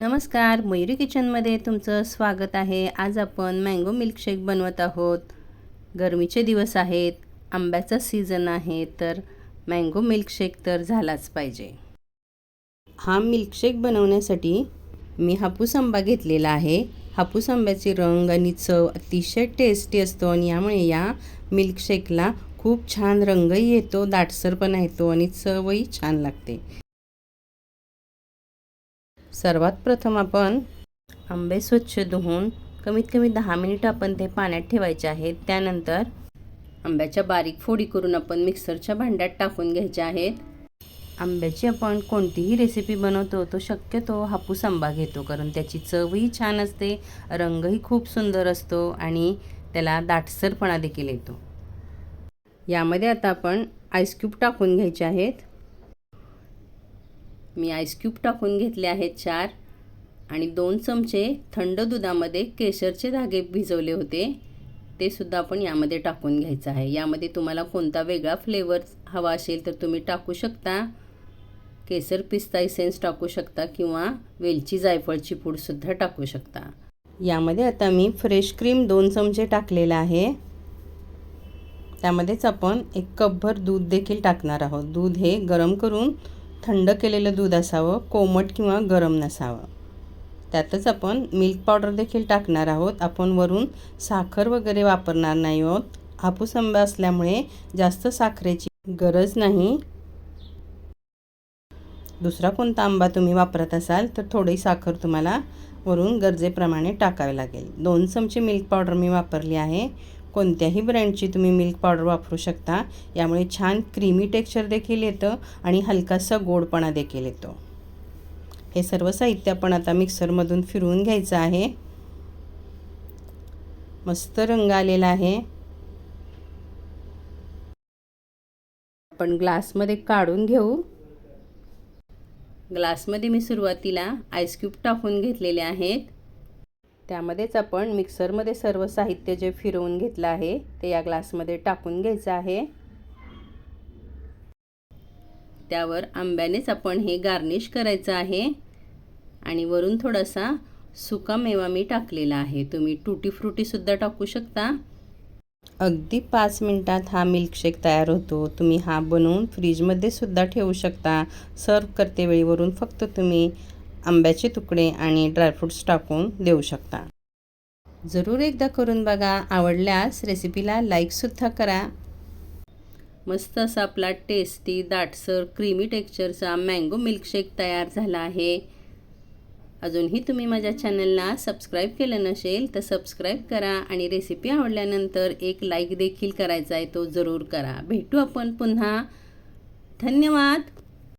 नमस्कार मयुरी किचनमध्ये तुमचं स्वागत आहे. आज आपण मँगो मिल्कशेक बनवत आहोत. गरमीचे दिवस आहेत आंब्याचा सीझन आहे तर मँगो मिल्कशेक तर झालाच पाहिजे. हा मिल्कशेक बनवण्यासाठी मी हापूस आंबा घेतलेला आहे. हापूस आंब्याचे रंग आणि चव अतिशय टेस्टी असतो आणि यामुळे या मिल्कशेकला खूप छान रंगही येतो दाटसरपणा येतो आणि चवही छान लागते. सर्वात प्रथम आपण आंबे स्वच्छ धुवून कमीत कमी दहा मिनिट आपण ते पाण्यात ठेवायचे आहेत. त्यानंतर आंब्याच्या बारीक फोडी करून आपण मिक्सरच्या भांड्यात टाकून घ्यायच्या आहेत. आंब्याची आपण कोणतीही रेसिपी बनवतो तो शक्यतो हापूस आंबा घेतो कारण त्याची चवही छान असते रंगही खूप सुंदर असतो आणि त्याला दाटसरपणा देखील येतो. यामध्ये आता आपण आईस्क्यूब टाकून घ्यायचे आहेत. मी आईस क्यूब टाकून घेतले आहेत चार. आणि दोन चमचे थंड दुधामध्ये केशरचे धागे भिजवले होते. ते सुद्धा आपण यामध्ये टाकून घ्यायचं आहे. यामध्ये तुम्हाला कोणता वेगळा फ्लेवर हवा असेल तर तुम्ही टाकू शकता. केसर पिस्ता इसेन्स टाकू शकता किंवा वेलची जायफळची पूडसुद्धा टाकू शकता. यामध्ये आता मी फ्रेश क्रीम दोन चमचे टाकलेला आहे. त्यामध्येच आपण एक कपभर दूध देखील टाकणार आहोत. दूध हे गरम करून थंड केलेलं दूध असावं कोमट किंवा गरम नसावं. त्यातच आपण मिल्क पावडर देखील टाकणार आहोत. आपण वरून साखर वगैरे वापरणार नाही आहोत. हापूस आंबा असल्यामुळे जास्त साखरेची गरज नाही. दुसरा कोणता आंबा तुम्ही वापरत असाल तर थोडी साखर तुम्हाला वरून गरजेप्रमाणे टाकावी लागेल. दोन चमचे मिल्क पावडर मी वापरली आहे. कोणत्याही ब्रँडची तुम्ही मिल्क पावडर वापरू शकता. यामुळे छान क्रीमी टेक्स्चर देखील येतं आणि हलकासा गोडपणा देखील येतो. हे सर्व साहित्य आपण आता मिक्सरमधून फिरवून घ्यायचं आहे. मस्त रंग आलेला आहे. आपण ग्लासमध्ये काढून घेऊ. ग्लासमध्ये मी सुरुवातीला आईस्क्यूब टाकून घेतलेले आहेत. त्यामध्येच आपण मिक्सरमध्ये सर्व साहित्य जे फिरवून घेतलं आहे ते या ग्लासमध्ये टाकून घ्यायचं आहे. त्यावर आंब्यानेच आपण हे गार्निश करायचं आहे. आणि वरून थोडासा सुका मेवा मी टाकलेला आहे. तुम्ही टुटी फ्रुटीसुद्धा टाकू शकता. अगदी पाच मिनटात हा मिल्कशेक तयार होतो. तुम्ही हा बनवून फ्रीजमध्ये सुद्धा ठेवू शकता. सर्व करते वेळीवरून फक्त तुम्ही आंब्याचे तुकडे आणि ड्रायफ्रूट्स टाकून देऊ शकता. जरूर एकदा करून बघा. आवडल्यास रेसिपीला लाईकसुद्धा करा. मस्त असा आपला टेस्टी दाटसर क्रीमी टेक्स्चरचा मँगो मिल्कशेक तयार झाला आहे. अजूनही तुम्ही माझ्या चॅनलला सबस्क्राईब केलं नसेल तर सबस्क्राईब करा आणि रेसिपी आवडल्यानंतर एक लाईक देखील करायचा आहे तो जरूर करा. भेटू आपण पुन्हा. धन्यवाद.